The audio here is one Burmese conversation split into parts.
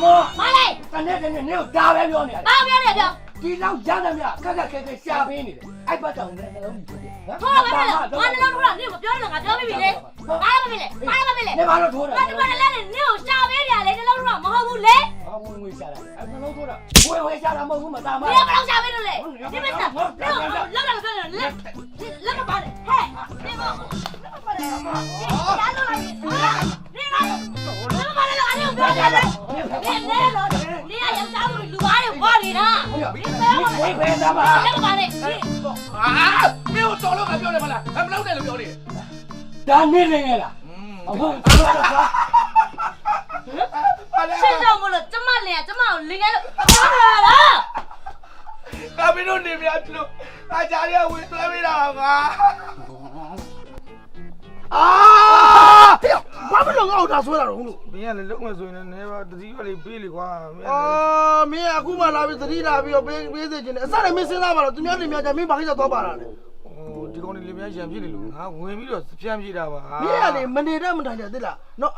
မလေးတနေ့တနေ့နင်းကိုဒါပဲပြောနေရတယ်ဘာပြောနေပြောဒီလောက်ရသမျှခက်ခက်ခဲခဲရှာပေးနေတယ်အဲ့ဘက်တောင်လည်းနှလုံးကြီးဖြစ်တယ်နော်ထိုးတော့ပဲမနှလုံးထိုးတာနင့်မပြောနဲ့ငါပြောမိပြီလေဘာလို့မလဲဘာလို့မလဲနေပါတော့ထိုးတာဘာဒီမှာလည်းနင့်ကိုရှာပေးနေရလေနှလုံးထိုးတာမဟုတ်ဘူးလေအဝင်ဝင်ရှာတာအဲ့နှလုံးထိုးတာဝယ်ဝယ်ရှာတာမဟုတ်ဘူးမသားမဒီကဘယ်တော့ရှာပေးလို့လဲဒီမစလောက်တော့ပြောနေလက်လက်လက်မပါနဲ့ဟဲ့ဒီမလက်မပါနဲ့ဟာလာလို့လိုက်နေလာလက်မပါနဲ့လို့အဲ့ဒါပြောကြတ ယ်နေနေလို့နေရရောက်သားလို့လူကားတွေဟောနေတာဟုတ်ရပြီဝယ်ဝယ်သားပါလက်မပါနဲ့အာမင်းတို့တော်လို့ကပြောတယ်မလားအမလောက်တယ်လို့ပြောတယ်ဒါနေနေငယ်လားอืมဟုတ်ဟုတ်ကွာဘာလဲရှင်းတော့မလို့ကျမလည်းကျမကိုလင်ငယ်လို့ဟာလားကမင်းတို့နေမြတ်လို့အကြရဝင်သွဲပေးတာငါအာ ဟေ့ဘာမလို့ငါ့ကိုဒါဆွဲတာတော့လို့မင်းကလည်းလုံးမဆိုရင်လည်းဘာတတိကလေးပေးလေကွာမင်းအာမင်းအခုမှလာပြီးသတိလာပြီးတော့ပေးပေးစေချင်တယ်အစလည်းမင်းစဉ်းစားပါတော့သူများတင်များကြမင်းဘာကိစ္စသွားပါလားလေဟိုဒီကောင်လေးလေမြတ်ရံဖြစ်နေလို့ငါဝင်ပြီးတော့ပြန်ပြေးတာပါမင်းကလေမနေတတ်မထိုင်တတ်သိလားနော်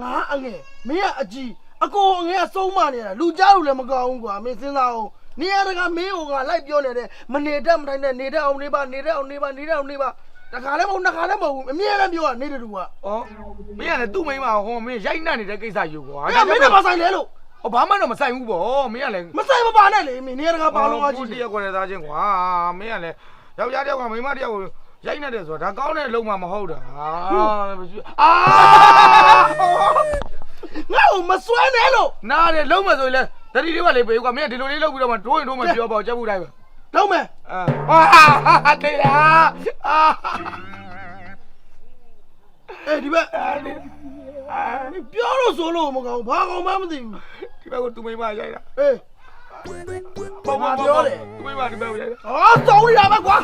ငါအငယ်မင်းကအကြီးအကိုအငယ်ကစုံးမနေတာလူကြားလို့လည်းမကောင်းဘူးကွာမင်းစဉ်းစားအောင်နေရတကမင်းကိုငါလိုက်ပြောနေတယ်မနေတတ်မထိုင်တဲ့နေတတ်အောင်နေပါနေတတ်အောင်နေပါနေတတ်အောင်နေပါ တခါလည်းမဟုတ်နှစ်ခါလည်းမဟုတ်ဘူးအမြဲတမ်းပြောတာနေတဲ့တူကဩမင်းကလည်းသူ့မိန်းမဟောမင်းရိုက်နှက်နေတဲ့ကိစ္စယူကွာအဲ့ဒါမင်းနဲ့မဆိုင်လဲလို့ဟောဘာမှတော့မဆိုင်ဘူးပေါ့မင်းကလည်းမဆိုင်မပါနဲ့လေမင်းနေရတကပါလုံးအကိုကြီးတယောက်ကွယ်သားချင်းကွာမင်းကလည်းယောက်ျားတယောက်ကမိန်းမတယောက်ကိုရိုက်နှက်တယ်ဆိုတာဒါကောင်းတဲ့လုံးမှမဟုတ်တာအာငါ့ကိုမစွဲနဲ့လို့နားတယ်လုံးမဆိုရင်လည်းတတိလေးကလေးပေးကွာမင်းကဒီလိုလေးလုပ်ပြီးတော့မှဒိုးရင်ဒိုးမှပြောပေါ့ချက်ဘူးတိုင်းပဲ လုံးမယ်အာဟာတေးရာအာအေးဒီဘက်မင်းပြောလို့ဆိုလို့မကောင်းဘာကောင်မှမသိဘူးဒီဘက်ကသူမိန်းမရိုက်တာအေးပေါ့ပေါ့ပြောတယ်သူမိန်းမဒီဘက်ကိုရိုက်တာဟာတောင်းနေတာပဲကွာ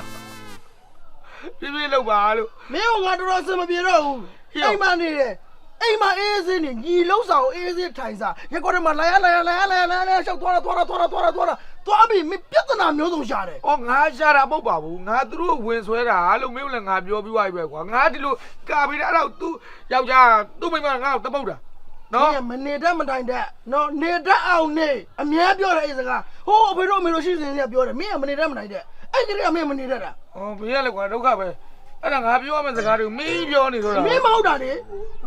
ပြည့်ပြည့်လောက်ပါလို့မင်းကငါတော်တော်စင်မပြေတော့ဘူးအိမ်မနေတယ်အိမ်မအေးစင်းနေညီလုံးဆောင်အေးစင်းထိုင်စားရက်ကောထဲမှာလာရလာရလာရလာရလာရရှောက်သွားတာသွားတာသွားတာသွားတာသွားတာ သွားပြီးမင်းပြဿနာမျိုးစုံရှာတယ်။အော်ငါရှာတာမဟုတ်ပါဘူး။ငါသူတို့ဝင်ဆွဲတာလို့မင်းလည်းငါပြောပြီးသွားပြီပဲကွာ။ငါဒီလိုကာပြီးတော့အဲ့တော့သူယောက်ျားသူ့မိန်းမငါ့ကိုတပုတ်တာ။နော်နော်မနေတတ်မတိုင်တတ်နော်နေတတ်အောင်နေအမြဲပြောတယ်အဲ့စကားဟိုးအဖေတို့အမေတို့ရှိစင်ကပြောတယ်မင်းကမနေတတ်မတိုင်တတ်အဲ့ဒီကမင်းမနေတတ်တာ။အော်ဘယ်ရလဲကွာဒုက္ခပဲ။အဲ့ဒါငါပြောရမယ့်စကားတွေကိုမင်းပြောနေတော့တာမင်းမဟုတ်တာလေ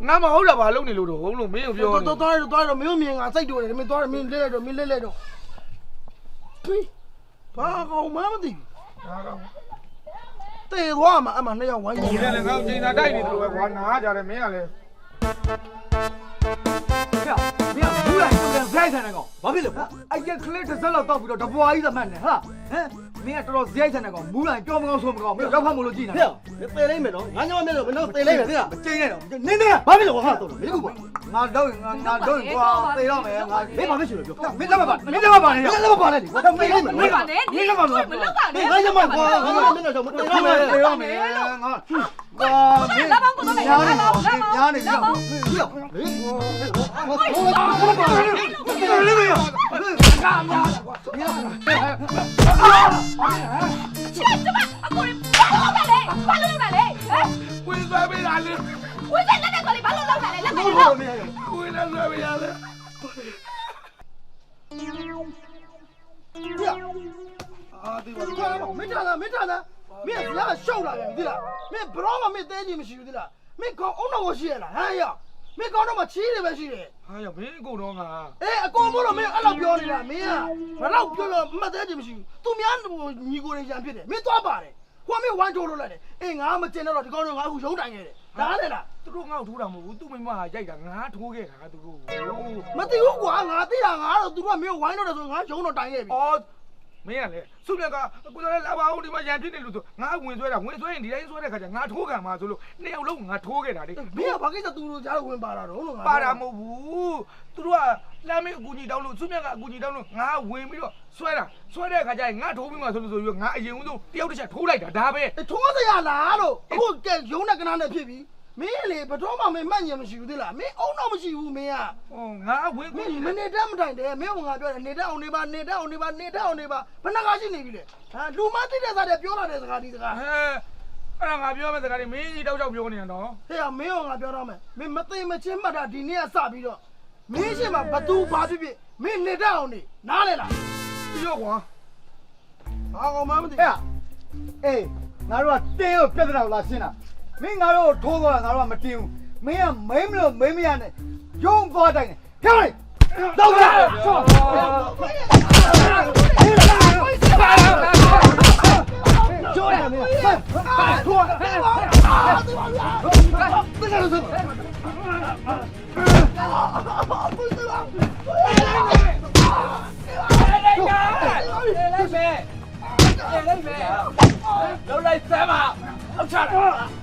ငါမဟုတ်တာဘာလုပ်နေလို့တော့ဟုတ်လို့မင်းကိုပြောနေတော်တော်တော်တော်တော်မင်းမြင်ငါစိတ်တူတယ်မင်းတော်မင်းလဲလိုက်တော့မင်းလဲလိုက်တော့ ဖိဘာကောင်မှမသိဘူးဟာကောင်းတေသွားမှာအမှနှစ်ယောက်ဝိုင်းဒီကလည်းငါ့ကိုချိန်သာတိုက်နေတယ်လို့ပဲကွာ။နားကြတယ်မင်းကလည်းဟဲ့မင်းကဘူးလိုက်တူတယ်ဇိုက်ဆန်တဲ့ကောင်ဘာဖြစ်လဲအိုက်ကကလစ်တစ်စက်လောက်တောက်ပြီးတော့တပွားကြီးသမှတ်နေဟာဟမ် မင်းကတော်တော်ဇိုက်ဆန်တဲ့ကောင်မူးလိုက်ကြောမကောင်းဆိုမကောင်းမင်းရောက်ဖတ်မလို့ကြည့်နေဟဲ့တေလိုက်မယ်နော်ငါညောင်းမယ်လို့မင်းတို့တေလိုက်မယ်သိလားမကျင်းနဲ့တော့နင်းနေဘာဖြစ်လဲဟာတော့မင်းကငါတော့ငါငါတော့ကွာသေတော့မယ်ငါမင်းဘာဖြစ်ချင်လို့ပြောမင်းလက်မပါမင်းလက်မပါနဲ့မင်းလက်မပါနဲ့ကွာတေလိုက်မယ်မလုပ်ပါနဲ့မလုပ်ပါနဲ့မလုပ်ပါနဲ့ငါညမကွာငါမင်းတို့တော့မတေလိုက်မယ်သေတော့မယ်ငါကွာမင်းညာနေညာနေပြောပြော ချစ်ကျမအကိုဘာလို့လဲဘာလို့လဲဟမ်ဝင်ဆွဲပေးတာလေဝိဇ္ဇာလက်နဲ့ကိုလေးဘာလို့လောက်တာလဲလက်မဟုတ်လို့ပါမင်းဝင်လည်းဆွဲပေးရလေအာဒီဘာမင်းထားတာမင်းထားတာမင်းကရှောက်လာတယ်သိလားမင်းဘရောမမင်းတဲကြီးမရှိဘူးသိလားမင်းကောင်းအောင်တော့ရှိရလားဟမ်ရ မင်းကောင်းတော့မချီးတယ်ပဲရှိတယ်ဟာရမင်းကိုတော့ငါအေးအကောင်မို့လို့မင်းအဲ့လိုပြောနေတာမင်းကဘယ်တော့ပြောပြောမှတ်သေးတယ်မရှိဘူးသူများညီကိုတွေရံဖြစ်တယ်မင်းသွားပါတယ်ဟိုကမင်းဝမ်းထိုးလို့လိုက်တယ်အေးငါမကျင်တော့ဒီကောင်တော့ငါအခုရုံးတိုင်ခဲ့တယ်ဒါလည်းလားသူတို့ငါ့ကိုထိုးတာမဟုတ်ဘူးသူ့မိန်းမကရိုက်တာငါထိုးခဲ့တာသူတို့မသိဘူးကွာငါသိတာငါတော့သူကမင်းဝိုင်းတော့တယ်ဆိုငါရုံးတော့တိုင်ခဲ့ပြီအော် မင်းကလေစုမြတ်ကကိုယ်လည်းလာပါဦးဒီမှာရန်ဖြစ်နေလို့ဆိုငါဝင်ဆွဲတာဝင်ဆွဲရင်ဒီတိုင်းဆွဲတဲ့ခါကျငါထိုးခံမှာဆိုလို့နှစ်ယောက်လုံးငါထိုးခဲ့တာလေမင်းကဘာကိစ္စသူတို့ကြားလို့ဝင်ပါတာတော့လို့ငါပါတာမဟုတ်ဘူးသူတို့ကလမ်းမေးအကူကြီးတောင်းလို့စုမြတ်ကအကူကြီးတောင်းလို့ငါဝင်ပြီးတော့ဆွဲတာဆွဲတဲ့ခါကျရင်ငါထိုးပြီးမှဆိုလို့ဆိုပြီးငါအရင်ဦးဆုံးတယောက်တစ်ချက်ထိုးလိုက်တာဒါပဲထိုးစရာလားလို့အခုကဲရုံးနဲ့ကနားနဲ့ဖြစ်ပြီ မင်းလေဘတော်မှမင်းမှတ်ညင်မရှိဘူးသိလားမင်းအုံတော့မရှိဘူးမင်းကဟောငါဝင်မခွင့်င်းမနေတတ်မတိုင်တယ်မင်းကငါပြောတယ်နေတတ်အောင်နေပါနေတတ်အောင်နေပါနေတတ်အောင်နေပါဘယ်နှကားရှိနေပြီလဲဟာလူမသိတဲ့စားတဲ့ပြောလာတဲ့စကားဒီစကားဟဲအဲ့ဒါငါပြောမယ့်စကားတွေမင်းကြီးတောက်တောက်ပြောနေတာနော်ဟဲ့မင်းကငါပြောတော့မယ်မင်းမသိမချင်းမှတ်တာဒီနေ့ကစပြီးတော့မင်းရှိမှာဘသူဘာဖြစ်ဖြစ်မမင်းနေတတ်အောင်နေနားလေလားပြီးတော့ကွာဘာကောင်မှမသိဟဲ့အေးငါတို့ကတင်းကိုပြဿနာကိုလာရှင်းတာ မင်းငါတို့ကိုထိုးသွားတာငါတို့ကမတင်းဘူးမင်းကမိမလို့မိမရနဲ့ယုံသွားတိုင်းတယ်ဟဲ့တော့ကြဆောကျိုးရမယ်ဟဲ့ထိုးဟဲ့ဟဲ့ဘယ်လိုဆိုလုံးလိုက်စမ်းပါအောက်ချလာ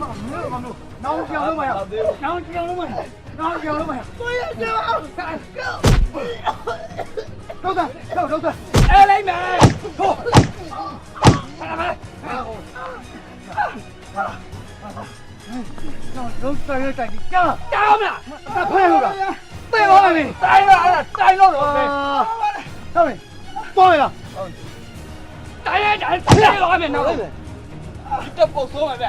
ပါလေပြပါလို့လေရောက်လိုက်တာခိုင်းလာလို့နောင်ပြောင်းလို့မရနောင်ပြောင်းလို့မရနောင်ပြောင်းလို့မရကိုရကြောက်တော့တော့တော့တော့အဲလိုက်မယ်ဟိုတော့တော့ရတိုင်းကြာတောင်းမလားတဖဲလို့လားတဲ့ပါလေတိုင်းတော့အဲ့ဒါတိုင်းတော့တော့ပဲဟုတ်ပြီပေါ်ရလားတိုင်းရတိုင်းတိုင်းတော့မယ်နော်တက်ပုတ်ဆိုးမယ်ဗျ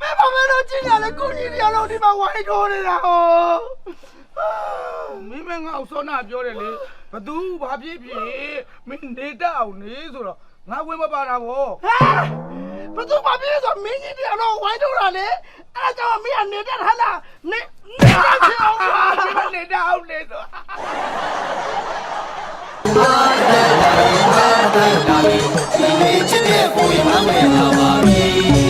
မဲဘာမဲတော့ကြည့်ရလဲကိုကြီးတရားလုံးဒီမှာဝိုင်းထိုးနေတာဟောမင်းမငါ့ကိုစောနာပြောတယ်လေဘသူဘာဖြစ်ဖြစ်မင်းနေတတ်အောင်နေဆိုတော့ငါဝင်မပါတာဗောဟဲ ဘသူဘာဖြစ်ဆိုမင်းကြီးတရားလုံးဝိုင်းထိုးတာလေအဲ့ဒါကြောင့်မင်းကနေတတ်ဟလားနေနေတတ်ချင်အောင်ပါမင်းနေတတ်အောင်နေဆိုဒီနေ့ချစ်တဲ့ကိုရင်မဝဲတာ